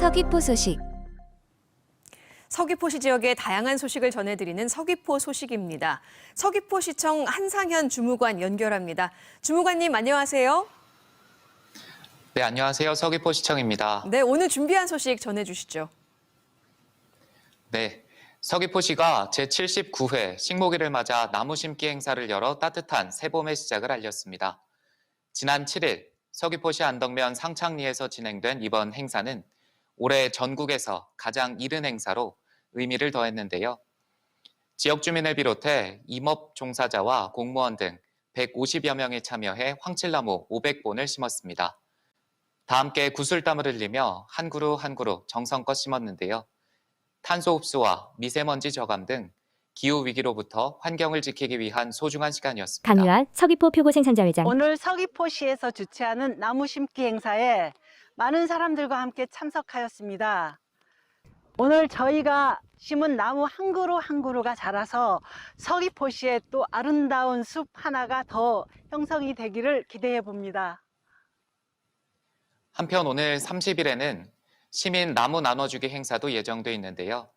서귀포 소식 서귀포시 지역의 다양한 소식을 전해드리는 서귀포 소식입니다. 서귀포시청 한상현 주무관 연결합니다. 주무관님 안녕하세요. 네, 안녕하세요. 서귀포시청입니다. 네, 오늘 준비한 소식 전해주시죠. 네, 서귀포시가 제79회 식목일을 맞아 나무 심기 행사를 열어 따뜻한 새봄의 시작을 알렸습니다. 지난 7일 서귀포시 안덕면 상창리에서 진행된 이번 행사는 올해 전국에서 가장 이른 행사로 의미를 더했는데요. 지역 주민을 비롯해 임업 종사자와 공무원 등 150여 명이 참여해 황칠나무 500본을 심었습니다. 다 함께 구슬땀을 흘리며 한 그루 한 그루 정성껏 심었는데요. 탄소 흡수와 미세먼지 저감 등 기후 위기로부터 환경을 지키기 위한 소중한 시간이었습니다. 강유한 서귀포 표고 생산자 회장 오늘 서귀포시에서 주최하는 나무 심기 행사에 많은 사람들과 함께 참석하였습니다. 오늘 저희가 심은 나무 한 그루 한 그루가 자라서 서귀포시에 또 아름다운 숲 하나가 더 형성이 되기를 기대해 봅니다. 한편 오늘 30일에는 시민 나무 나눠주기 행사도 예정돼 있는데요.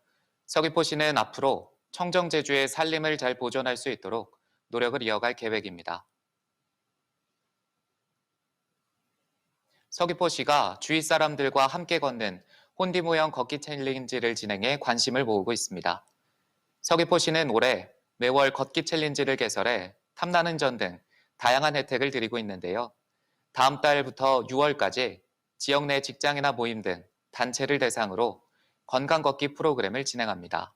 서귀포시는 앞으로 청정제주의 산림을 잘 보존할 수 있도록 노력을 이어갈 계획입니다. 서귀포시가 주위 사람들과 함께 걷는 혼디 모형 걷기 챌린지를 진행해 관심을 모으고 있습니다. 서귀포시는 올해 매월 걷기 챌린지를 개설해 탐나는 전 등 다양한 혜택을 드리고 있는데요. 다음 달부터 6월까지 지역 내 직장이나 모임 등 단체를 대상으로 건강 걷기 프로그램을 진행합니다.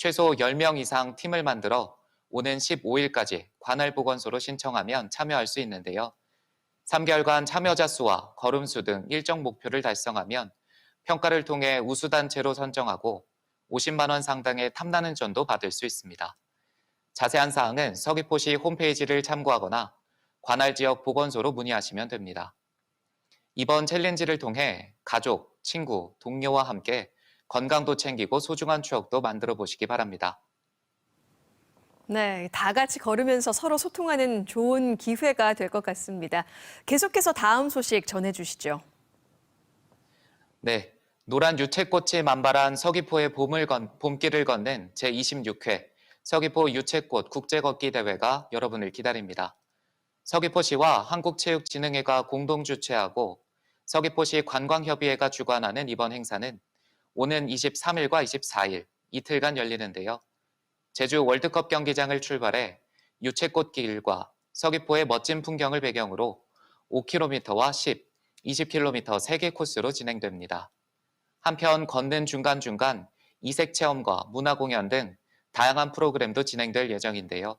최소 10명 이상 팀을 만들어 오는 15일까지 관할 보건소로 신청하면 참여할 수 있는데요. 3개월간 참여자 수와 걸음 수 등 일정 목표를 달성하면 평가를 통해 우수단체로 선정하고 50만 원 상당의 탐나는 전도 받을 수 있습니다. 자세한 사항은 서귀포시 홈페이지를 참고하거나 관할 지역 보건소로 문의하시면 됩니다. 이번 챌린지를 통해 가족, 친구, 동료와 함께 건강도 챙기고 소중한 추억도 만들어 보시기 바랍니다. 네, 다 같이 걸으면서 서로 소통하는 좋은 기회가 될 것 같습니다. 계속해서 다음 소식 전해주시죠. 네, 노란 유채꽃이 만발한 서귀포의 봄을 건, 봄길을 걷는 제26회 서귀포 유채꽃 국제걷기 대회가 여러분을 기다립니다. 서귀포시와 한국체육진흥회가 공동 주최하고 서귀포시 관광협의회가 주관하는 이번 행사는 오는 23일과 24일 이틀간 열리는데요. 제주 월드컵 경기장을 출발해 유채꽃 길과 서귀포의 멋진 풍경을 배경으로 5km와 10, 20km 3개 코스로 진행됩니다. 한편 걷는 중간중간 이색 체험과 문화 공연 등 다양한 프로그램도 진행될 예정인데요.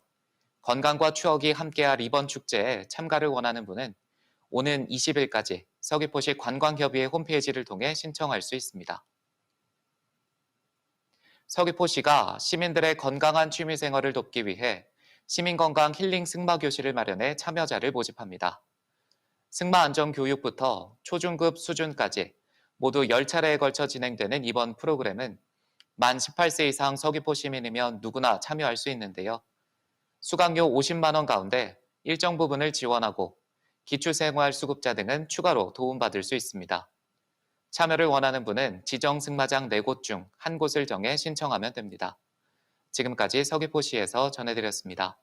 건강과 추억이 함께할 이번 축제에 참가를 원하는 분은 오는 20일까지 서귀포시 관광협의회 홈페이지를 통해 신청할 수 있습니다. 서귀포시가 시민들의 건강한 취미 생활을 돕기 위해 시민건강 힐링 승마 교실을 마련해 참여자를 모집합니다. 승마 안전 교육부터 초중급 수준까지 모두 10차례에 걸쳐 진행되는 이번 프로그램은 만 18세 이상 서귀포 시민이면 누구나 참여할 수 있는데요. 수강료 50만 원 가운데 일정 부분을 지원하고 기초생활수급자 등은 추가로 도움받을 수 있습니다. 참여를 원하는 분은 지정 승마장 4곳 중 한 곳을 정해 신청하면 됩니다. 지금까지 서귀포시에서 전해드렸습니다.